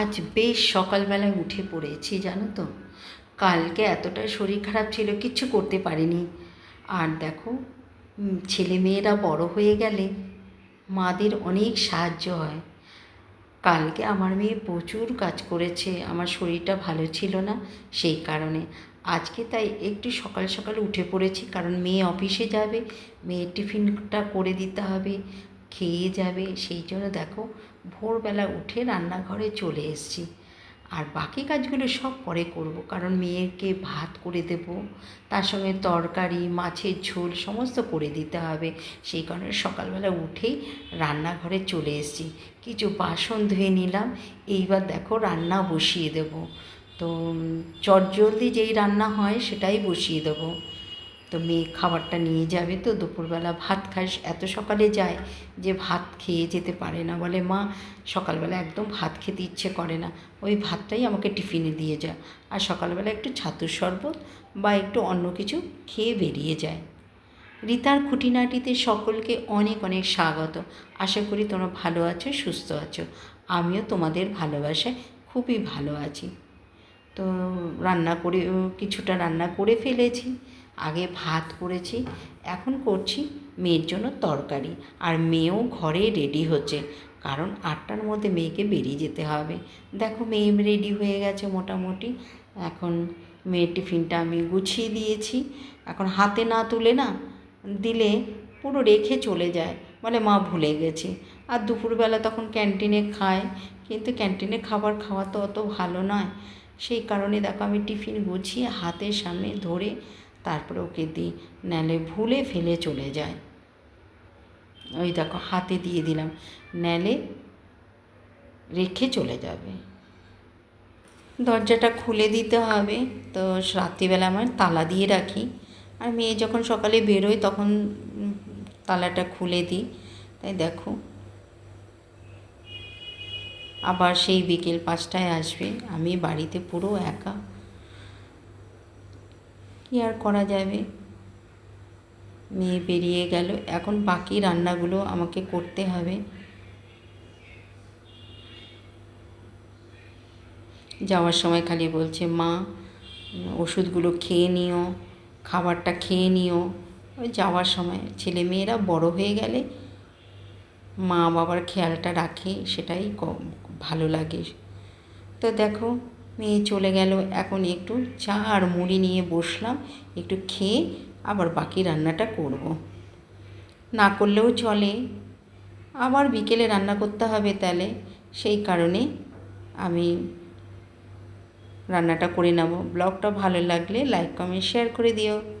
আজ বেশ সকালবেলায় উঠে পড়েছি, জানো তো। কালকে এতটা শরীর খারাপ ছিল, কিচ্ছু করতে পারিনি। আর দেখো ছেলে মেয়েরা বড় হয়ে গেলে মাদের অনেক সাহায্য হয়। কালকে আমার মেয়ে প্রচুর কাজ করেছে, আমার শরীরটা ভালো ছিল না সেই কারণে। আজকে তাই একটু সকাল সকাল উঠে পড়েছি, কারণ মেয়ে অফিসে যাবে, মেয়ের টিফিনটা করে দিতে হবে, খেয়ে যাবে, সেই জন্য দেখো ভোরবেলা উঠে রান্নাঘরে চলে এসেছি। আর বাকি কাজগুলো সব পরে করব, কারণ মেয়েকে ভাত করে দেব, তার সঙ্গে তরকারি, মাছের ঝোল সমস্ত করে দিতে হবে। সেই কারণে সকালবেলা উঠেই রান্নাঘরে চলে এসেছি। কিছু বাসন ধুয়ে নিলাম, এইবার দেখো রান্না বসিয়ে দেব। তো চটজলদি যেই রান্না হয় সেটাই বসিয়ে দেবো। তো মেয়ে খাবারটা নিয়ে যাবে তো, দুপুরবেলা ভাত খাস। এত সকালে যায় যে ভাত খেয়ে যেতে পারে না। বলে, মা, সকালবেলা একদম ভাত খেতে ইচ্ছে করে না। ওই ভাতটাই আমাকে টিফিনে দিয়ে যা। আর সকালবেলা একটু ছাতুর শরবত বা একটু অন্য কিছু খেয়ে বেরিয়ে যায়। রিতার খুঁটিনাটিতে সকলকে অনেক অনেক স্বাগত। আশা করি তোমরা ভালো আছো, সুস্থ আছো। আমিও তোমাদের ভালোবাসায় খুবই ভালো আছি। তো রান্না করে কিছুটা রান্না করে ফেলেছি। আগে ভাত করেছি, এখন করছি মেয়ের জন্য তরকারি। আর মেয়েও ঘরে রেডি হচ্ছে, কারণ আটটার মধ্যে মেয়েকে বেরিয়ে যেতে হবে। দেখো মেয়ে রেডি হয়ে গেছে মোটামুটি। এখন মেয়ের টিফিনটা আমি গুছিয়ে দিয়েছি। এখন হাতে না তুলে না দিলে পুরো রেখে চলে যায়, বলে মা ভুলে গেছি। আর দুপুরবেলা তখন ক্যান্টিনে খায়, কিন্তু ক্যান্টিনে খাবার খাওয়া তো অত ভালো নয়। সেই কারণে দেখো আমি টিফিন গুছিয়ে হাতের সামনে ধরে তারপরে ওকে দিই, নালে ভুলে ফেলে চলে যায়। ওই দেখো, হাতে দিয়ে দিলাম, নালে রেখে চলে যাবে। দরজাটা খুলে দিতে হবে, তো রাত্রিবেলা আমার তালা দিয়ে রাখি। আর মেয়ে যখন সকালে বেরোয় তখন তালাটা খুলে দিই। তাই দেখো, আবার সেই বিকেল পাঁচটায় আসবে, আমি বাড়িতে পুরো একা। কী আর করা যাবে? মেয়ে বেরিয়ে গেল। এখন বাকি রান্নাগুলো আমাকে করতে হবে। যাওয়ার সময় খালি বলছে, মা, ওষুধগুলো খেয়ে নিও, খাবারটা খেয়ে নিও। ওই যাওয়ার সময় ছেলে মেয়েরা বড় হয়ে গেলে মা বাবার খেয়ালটা রাখে, সেটাই ভালো লাগে। তো দেখো মেয়ে চলে গেল। এখন একটু চা আর মুড়ি নিয়ে বসলাম, একটু খেয়ে আবার বাকি রান্নাটা করব। না করলেও চলে। আবার বিকেলে রান্না করতে হবে তাহলে। সেই কারণে আমি রান্নাটা করে নেব। ব্লগটা ভালো লাগলে লাইক, কমেন্ট, শেয়ার করে দিও।